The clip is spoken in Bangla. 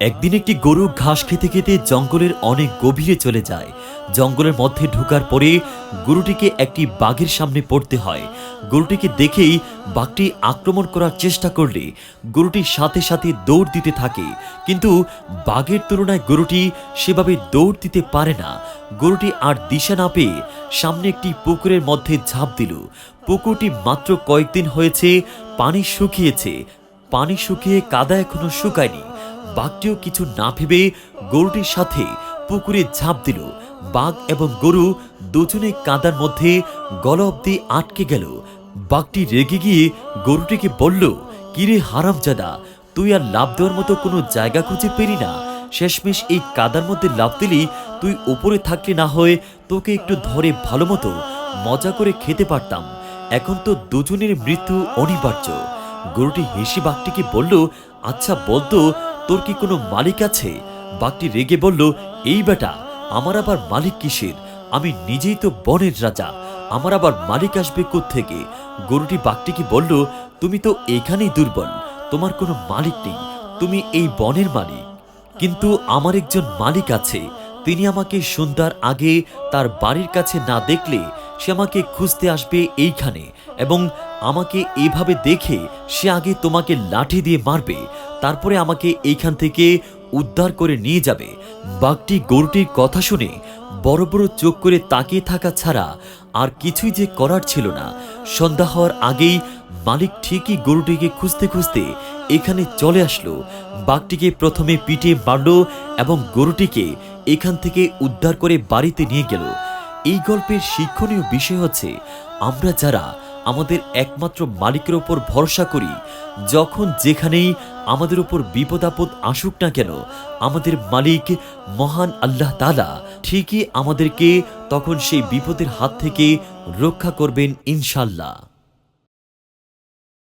একদিন একটি গরু ঘাস খেতে খেতে জঙ্গলের অনেক গভীরে চলে যায়। জঙ্গলের মধ্যে ঢুকার পরে গরুটিকে একটি বাঘের সামনে পড়তে হয়। গরুটিকে দেখেই বাঘটি আক্রমণ করার চেষ্টা করলে গরুটি সাথে সাথে দৌড় দিতে থাকে। কিন্তু বাঘের তুলনায় গরুটি সেভাবে দৌড় দিতে পারে না। গরুটি আর দিশা না পেয়ে সামনে একটি পুকুরের মধ্যে ঝাঁপ দিল। পুকুরটি মাত্র কয়েকদিন হয়েছে, পানি শুকিয়েছে। পানি শুকিয়ে কাদা এখনও শুকায়নি। বাঘটিও কিছু না ভেবে গরুটির সাথে পুকুরে ঝাঁপ দিল। বাঘ এবং গরু দুজনে কাদার মধ্যে গলা অব্দি আটকে গেল। বাঘটি রেগে গিয়ে গরুটিকে বলল, কিরে হারামজাদা, তুই আর লাভ দেওয়ার মতো কোনো জায়গা খুঁজে পেলি না। শেষমেশ এই কাদার মধ্যে লাভ দিলি তুই উপরে থাকলে না হয়ে তোকে একটু ধরে ভালো মতো মজা করে খেতে পারতাম। এখন তো দুজনের মৃত্যু অনিবার্য। গরুটি হেসে বাঘটিকে বলল আচ্ছা বলতো তোর কি কোনো মালিক আছে? বাঘটি রেগে বলল, এই বেটা, আমার আবার মালিক কিসের? আমি নিজেই তো বনের রাজা। আমার আবার মালিক আসবে থেকে গরুটি বাঘটিকে বলল, তুমি তো এখানেই দুর্বল। তোমার কোনো মালিক নেই। তুমি এই বনের মালিক। কিন্তু আমার একজন মালিক আছে। তিনি আমাকে সন্ধ্যার আগে তার বাড়ির কাছে না দেখলে সে আমাকে খুঁজতে আসবে এইখানে এবং আমাকে এইভাবে দেখে সে আগে তোমাকে লাঠি দিয়ে মারবে, তারপরে আমাকে এইখান থেকে উদ্ধার করে নিয়ে যাবে। বাঘটি গরুটির কথা শুনে বড় বড় চোখ করে তাকিয়ে থাকা ছাড়া আর কিছুই যে করার ছিল না। সন্ধ্যা হওয়ার আগেই মালিক ঠিকই গরুটিকে খুঁজতে খুঁজতে এখানে চলে আসলো। বাঘটিকে প্রথমে পিঠে মারল এবং গরুটিকে এখান থেকে উদ্ধার করে বাড়িতে নিয়ে গেল। এই গল্পের শিক্ষণীয় বিষয় হচ্ছে, আমরা যারা আমাদের একমাত্র মালিকের ওপর ভরসা করি, যখন যেখানেই আমাদের ওপর বিপদ আপদ আসুক না কেন, আমাদের মালিক মহান আল্লাহ তালা ঠিকই আমাদেরকে তখন সেই বিপদের হাত থেকে রক্ষা করবেন ইনশাল্লাহ